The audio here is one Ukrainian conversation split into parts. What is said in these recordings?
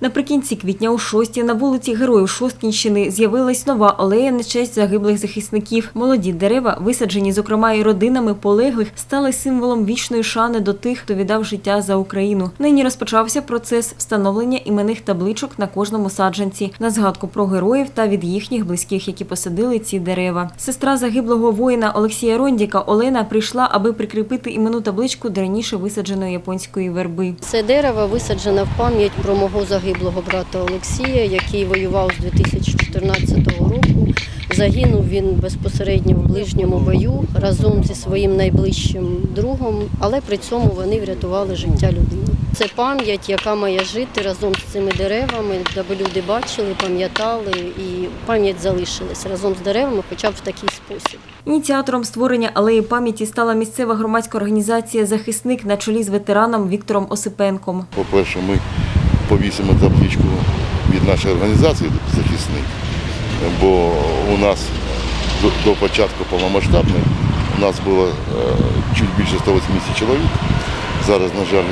Наприкінці квітня у шості на вулиці Героїв Шосткінщини з'явилась нова алея на честь загиблих захисників. Молоді дерева, висаджені, зокрема, і родинами полеглих, стали символом вічної шани до тих, хто віддав життя за Україну. Нині розпочався процес встановлення іменних табличок на кожному саджанці на згадку про героїв та від їхніх близьких, які посадили ці дерева. Сестра загиблого воїна Олексія Рондіка Олена прийшла, аби прикріпити іменну табличку до раніше висадженої японської верби. Це дерево висаджено в пам'ять про мого загиблого брата Олексія, який воював з 2014 року. Загинув він безпосередньо в ближньому бою разом зі своїм найближчим другом, але при цьому вони врятували життя людини. Це пам'ять, яка має жити разом з цими деревами, аби люди бачили, пам'ятали і пам'ять залишилась разом з деревами, хоча б в такий спосіб. Ініціатором створення алеї пам'яті стала місцева громадська організація Захисник на чолі з ветераном Віктором Осипенком. По-перше, ми повісимо табличку від нашої організації захисник, бо у нас до, початку повномасштабної у нас було е, чуть більше 180 чоловік. Зараз, на жаль,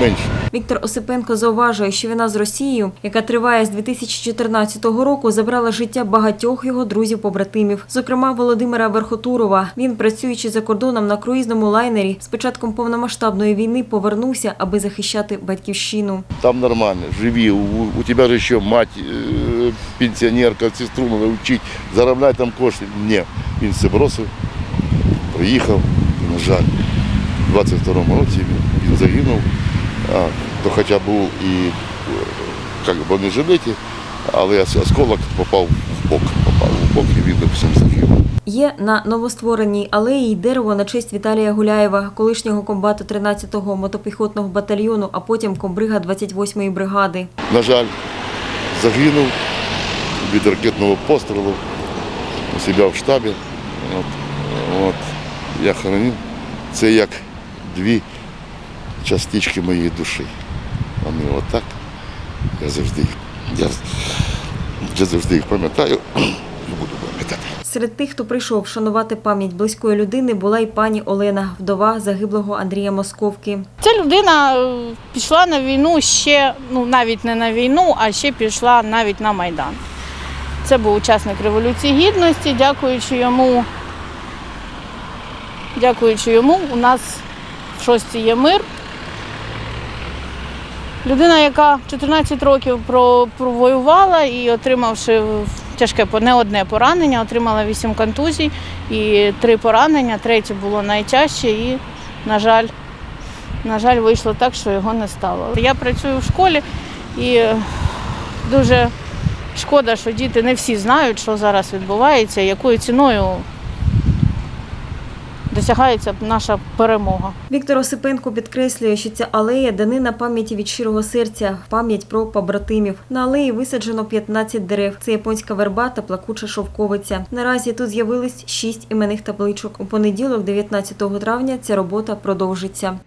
менше. Віктор Осипенко зауважує, що війна з Росією, яка триває з 2014 року, забрала життя багатьох його друзів-побратимів, зокрема Володимира Верхотурова. Він, працюючи за кордоном на круїзному лайнері, з початком повномасштабної війни повернувся, аби захищати батьківщину. Там нормально, живи, у, у тебе ж ще мать, е, пенсіонерка, сестру треба вчити, заробляй там кошти. Ні, він все бросив, приїхав, на жаль, у 22-му році він загинув. То хоча був і е, як би, не жилеті, але ос- осколок попав в бок, попав в бок і він всім загинув. Є на новоствореній алеї дерево на честь Віталія Гуляєва, колишнього комбату 13-го мотопіхотного батальйону, а потім комбрига 28-ї бригади. На жаль, загинув від ракетного пострілу у себе в штабі. От, от, я хоронив. Це як дві частички моєї душі. Вони отак. Я завжди їх, я, я завжди їх пам'ятаю і буду пам'ятати. Серед тих, хто прийшов вшанувати пам'ять близької людини, була й пані Олена, вдова загиблого Андрія Московки. Ця людина е, пішла на війну ще, ну навіть не на війну, а ще пішла навіть на Майдан. Це був учасник Революції Гідності. Дякуючи йому, дякуючи йому, у нас в шості є мир. Людина, яка 14 років провоювала і отримавши тяжке не одне поранення, отримала 8 контузій і 3 поранення, третє було найтяжче і, на жаль, на жаль, вийшло так, що його не стало. Я працюю в школі і е, дуже шкода, що діти не всі знають, що зараз відбувається, якою ціною досягається наша перемога. Віктор Осипенко підкреслює, що ця алея данина пам'яті від щирого серця, пам'ять про побратимів. На алеї висаджено 15 дерев. Це японська верба та плакуча шовковиця. Наразі тут з'явились шість іменних табличок. У понеділок, 19 травня, ця робота продовжиться.